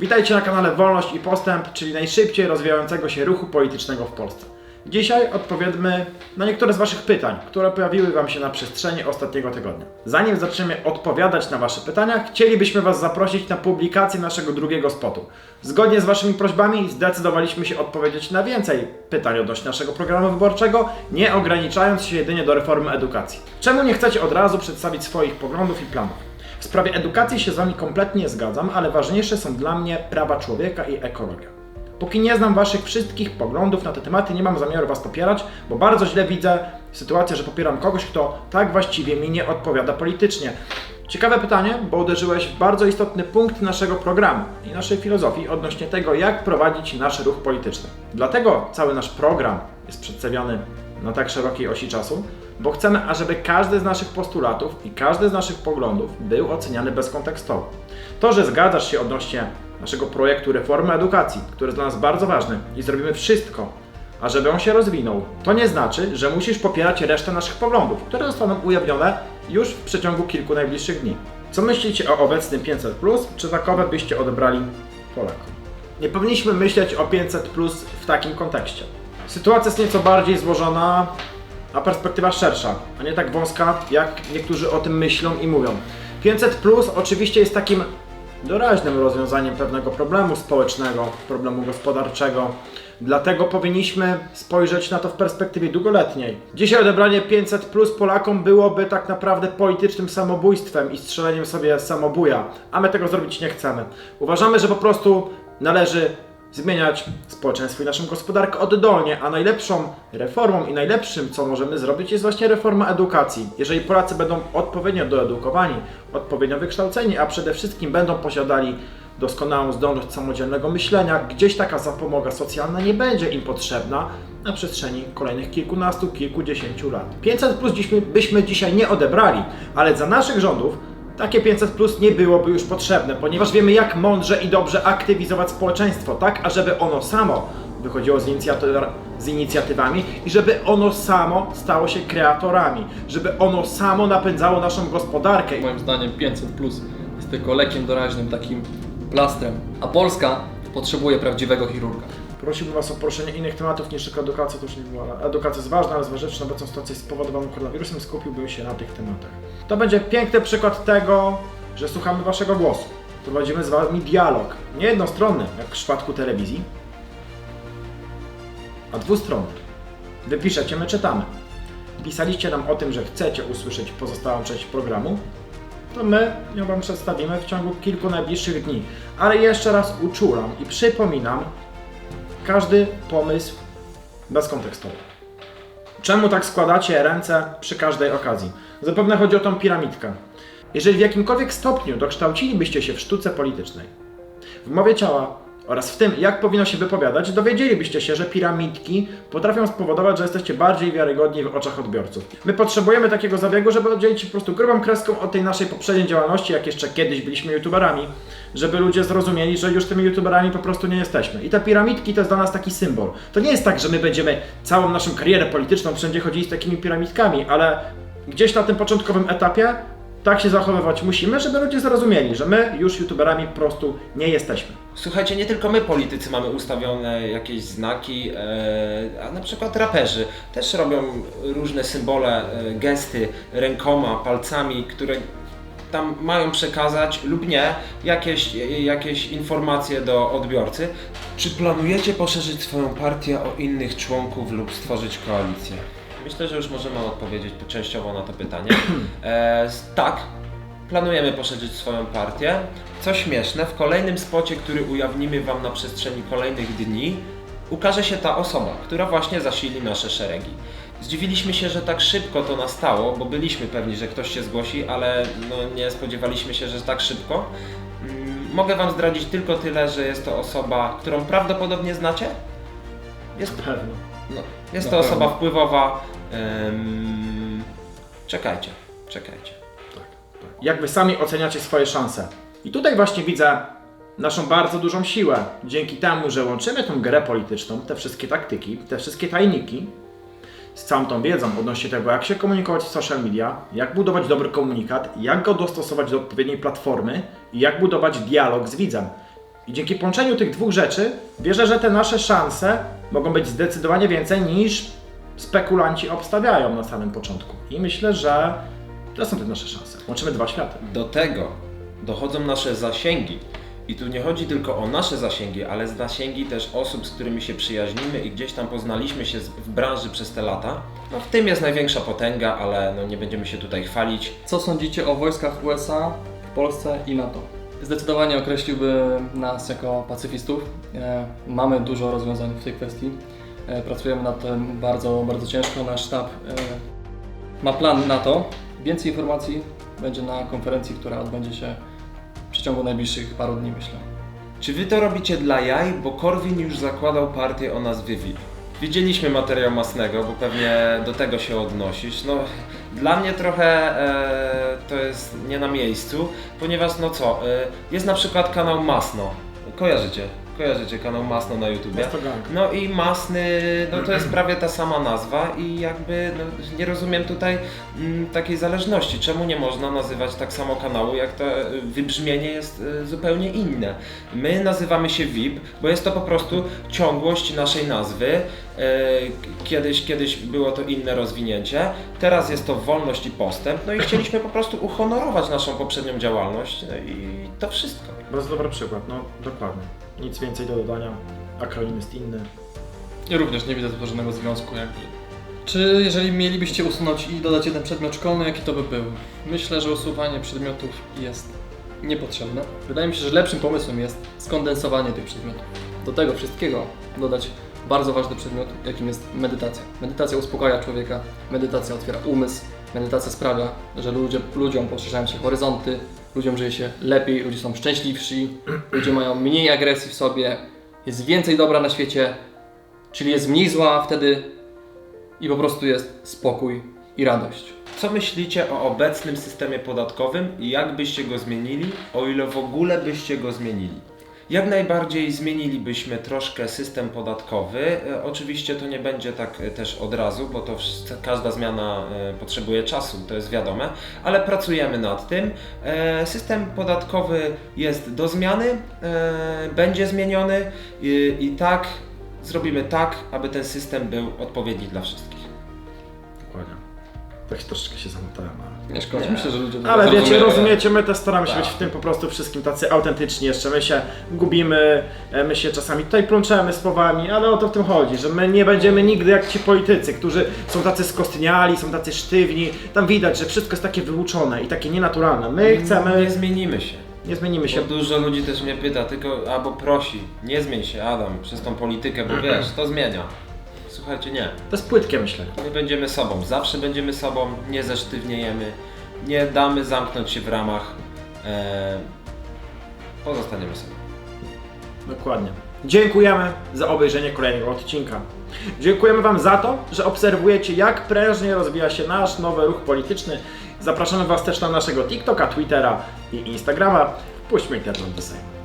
Witajcie na kanale Wolność i Postęp, czyli najszybciej rozwijającego się ruchu politycznego w Polsce. Dzisiaj odpowiedzmy na niektóre z Waszych pytań, które pojawiły Wam się na przestrzeni ostatniego tygodnia. Zanim zaczniemy odpowiadać na Wasze pytania, chcielibyśmy Was zaprosić na publikację naszego drugiego spotu. Zgodnie z Waszymi prośbami zdecydowaliśmy się odpowiedzieć na więcej pytań odnośnie naszego programu wyborczego, nie ograniczając się jedynie do reformy edukacji. Czemu nie chcecie od razu przedstawić swoich poglądów i planów? W sprawie edukacji się z Wami kompletnie zgadzam, ale ważniejsze są dla mnie prawa człowieka i ekologia. Póki nie znam Waszych wszystkich poglądów na te tematy, nie mam zamiaru Was popierać, bo bardzo źle widzę sytuację, że popieram kogoś, kto tak właściwie mi nie odpowiada politycznie. Ciekawe pytanie, bo uderzyłeś w bardzo istotny punkt naszego programu i naszej filozofii odnośnie tego, jak prowadzić nasz ruch polityczny. Dlatego cały nasz program jest przedstawiony na tak szerokiej osi czasu, bo chcemy, ażeby każdy z naszych postulatów i każdy z naszych poglądów był oceniany bezkontekstowo. To, że zgadzasz się odnośnie naszego projektu reformy edukacji, który jest dla nas bardzo ważny i zrobimy wszystko, ażeby on się rozwinął, to nie znaczy, że musisz popierać resztę naszych poglądów, które zostaną ujawnione już w przeciągu kilku najbliższych dni. Co myślicie o obecnym 500, czy takowe byście odebrali Polakom? Nie powinniśmy myśleć o 500 w takim kontekście. Sytuacja jest nieco bardziej złożona, a perspektywa szersza, a nie tak wąska, jak niektórzy o tym myślą i mówią. 500 oczywiście jest takim doraźnym rozwiązaniem pewnego problemu społecznego, problemu gospodarczego. Dlatego powinniśmy spojrzeć na to w perspektywie długoletniej. Dzisiaj odebranie 500 plus Polakom byłoby tak naprawdę politycznym samobójstwem i strzeleniem sobie samobuja, a my tego zrobić nie chcemy. Uważamy, że po prostu należy zmieniać społeczeństwo i naszą gospodarkę oddolnie, a najlepszą reformą i najlepszym, co możemy zrobić, jest właśnie reforma edukacji. Jeżeli Polacy będą odpowiednio doedukowani, odpowiednio wykształceni, a przede wszystkim będą posiadali doskonałą zdolność samodzielnego myślenia, gdzieś taka zapomoga socjalna nie będzie im potrzebna na przestrzeni kolejnych kilkunastu, kilkudziesięciu lat. 500 plus byśmy dzisiaj nie odebrali, ale za naszych rządów takie 500 plus nie byłoby już potrzebne, ponieważ wiemy jak mądrze i dobrze aktywizować społeczeństwo, tak ażeby ono samo wychodziło z, z inicjatywami i żeby ono samo stało się kreatorami, żeby ono samo napędzało naszą gospodarkę. Moim zdaniem 500 plus jest tylko lekiem doraźnym, takim plastrem. A Polska potrzebuje prawdziwego chirurga. Prosiłbym Was o poruszenie innych tematów niż tylko edukacja, to już nie było. ale Edukacja jest ważna, ale zważywszy na obecną sytuację spowodowaną koronawirusem, skupiłbym się na tych tematach. To będzie piękny przykład tego, że słuchamy Waszego głosu. Prowadzimy z Wami dialog. Nie jednostronny, jak w przypadku telewizji, a dwustronny. Wy piszecie, my czytamy. Pisaliście nam o tym, że chcecie usłyszeć pozostałą część programu, to my ją Wam przedstawimy w ciągu kilku najbliższych dni. Ale jeszcze raz uczulam i przypominam, każdy pomysł bezkontekstowy. Czemu tak składacie ręce przy każdej okazji? Zapewne chodzi o tą piramidkę. Jeżeli w jakimkolwiek stopniu dokształcilibyście się w sztuce politycznej, w mowie ciała oraz w tym, jak powinno się wypowiadać, dowiedzielibyście się, że piramidki potrafią spowodować, że jesteście bardziej wiarygodni w oczach odbiorców. My potrzebujemy takiego zabiegu, żeby oddzielić się po prostu grubą kreską od tej naszej poprzedniej działalności, jak jeszcze kiedyś byliśmy youtuberami, żeby ludzie zrozumieli, że już tymi youtuberami po prostu nie jesteśmy. I te piramidki to jest dla nas taki symbol. To nie jest tak, że my będziemy całą naszą karierę polityczną wszędzie chodzili z takimi piramidkami, ale gdzieś na tym początkowym etapie tak się zachowywać musimy, żeby ludzie zrozumieli, że my już youtuberami po prostu nie jesteśmy. Słuchajcie, nie tylko my politycy mamy ustawione jakieś znaki, e, a na przykład raperzy też robią różne symbole, e, gesty rękoma, palcami, które tam mają przekazać lub nie jakieś, jakieś informacje do odbiorcy. Czy planujecie poszerzyć swoją partię o innych członków lub stworzyć koalicję? Myślę, że już możemy odpowiedzieć częściowo na to pytanie. E, tak, planujemy poszerzyć swoją partię. Co śmieszne, w kolejnym spocie, który ujawnimy Wam na przestrzeni kolejnych dni, ukaże się ta osoba, która właśnie zasili nasze szeregi. Zdziwiliśmy się, że tak szybko to nastało, bo byliśmy pewni, że ktoś się zgłosi, ale no, nie spodziewaliśmy się, że tak szybko. Mm, Mogę Wam zdradzić tylko tyle, że jest to osoba, którą prawdopodobnie znacie. Jest pewno. No, jest to pewno. osoba wpływowa. Ym, czekajcie, czekajcie. jak wy sami oceniacie swoje szanse. I tutaj właśnie widzę naszą bardzo dużą siłę. Dzięki temu, że łączymy tą grę polityczną, te wszystkie taktyki, te wszystkie tajniki z całą tą wiedzą odnośnie tego, jak się komunikować w social media, jak budować dobry komunikat, jak go dostosować do odpowiedniej platformy i jak budować dialog z widzem. I dzięki połączeniu tych dwóch rzeczy wierzę, że te nasze szanse mogą być zdecydowanie więcej niż spekulanci obstawiają na samym początku. I myślę, że to są te nasze szanse. Łączymy dwa światy. Do tego dochodzą nasze zasięgi. I tu nie chodzi tylko o nasze zasięgi, ale zasięgi też osób, z którymi się przyjaźnimy i gdzieś tam poznaliśmy się w branży przez te lata. No w tym jest największa potęga, ale no nie będziemy się tutaj chwalić. Co sądzicie o wojskach USA w Polsce i NATO? Zdecydowanie określiłbym nas jako pacyfistów. E, mamy dużo rozwiązań w tej kwestii. E, pracujemy nad tym bardzo, bardzo ciężko. Nasz sztab e, ma plan na to. Więcej informacji będzie na konferencji, która odbędzie się w przeciągu najbliższych paru dni, myślę. Czy wy to robicie dla jaj? Bo Korwin już zakładał partię o nazwie VIP. Widzieliśmy materiał Masnego, bo pewnie do tego się odnosisz. No, dla mnie trochę e, to jest nie na miejscu, ponieważ no co, e, jest na przykład kanał Masno. Kojarzycie? Kojarzycie kanał Masno na YouTubie? Jest to gang. No i Masny, no to jest prawie ta sama nazwa i jakby no, nie rozumiem tutaj mm, takiej zależności. Czemu nie można nazywać tak samo kanału, jak to e, wybrzmienie jest e, zupełnie inne. My nazywamy się VIP, bo jest to po prostu ciągłość naszej nazwy. E, Kiedyś, kiedyś było to inne rozwinięcie, teraz jest to wolność i postęp, no i chcieliśmy po prostu uhonorować naszą poprzednią działalność no i to wszystko. Bardzo dobry przykład, no dokładnie. Nic więcej do dodania. Akronim jest inny. Ja również nie widzę tu żadnego związku jakby. Czy jeżeli mielibyście usunąć i dodać jeden przedmiot szkolny, jaki to by był? Myślę, że usuwanie przedmiotów jest niepotrzebne. Wydaje mi się, że lepszym pomysłem jest skondensowanie tych przedmiotów. Do tego wszystkiego dodać bardzo ważny przedmiot, jakim jest medytacja. Medytacja uspokaja człowieka, medytacja otwiera umysł, medytacja sprawia, że ludzie, ludziom poszerzają się horyzonty, ludziom żyje się lepiej, ludzie są szczęśliwsi, ludzie mają mniej agresji w sobie, jest więcej dobra na świecie, Czyli jest mniej zła wtedy i po prostu jest spokój i radość. Co myślicie o obecnym systemie podatkowym i jak byście go zmienili, o ile w ogóle byście go zmienili? Jak najbardziej zmienilibyśmy troszkę system podatkowy. E, Oczywiście to nie będzie tak e, też od razu, bo to każda zmiana e, potrzebuje czasu, to jest wiadome, ale pracujemy nad tym. System podatkowy jest do zmiany, będzie zmieniony i tak zrobimy tak, aby ten system był odpowiedni dla wszystkich. Tak troszeczkę się zamotałem, ale... Nie szkodzi, Nie. myślę, że ludzie to Ale wiecie, zrozumieją. rozumiecie, my też staramy się Tak. być w tym po prostu wszystkim tacy autentyczni jeszcze. My się gubimy, e, my się czasami tutaj plączemy słowami, ale o to w tym chodzi, że my nie będziemy nigdy jak ci politycy, którzy są tacy skostniali, są tacy sztywni. Tam widać, że wszystko jest takie wyuczone i takie nienaturalne. My Nie chcemy, zmienimy się. nie zmienimy się. Bo dużo ludzi też mnie pyta, tylko albo prosi, nie zmień się Adam przez tą politykę, bo wiesz, to zmienia. Słuchajcie, nie. To jest płytkie myślenie. My będziemy sobą, zawsze będziemy sobą, nie zesztywniejemy, nie damy zamknąć się w ramach. E, pozostaniemy sobą. Dokładnie. Dziękujemy za obejrzenie kolejnego odcinka. Dziękujemy Wam za to, że obserwujecie, jak prężnie rozwija się nasz nowy ruch polityczny. Zapraszamy Was też na naszego TikToka, Twittera i Instagrama. Wpuśćmy internet do Sejmu.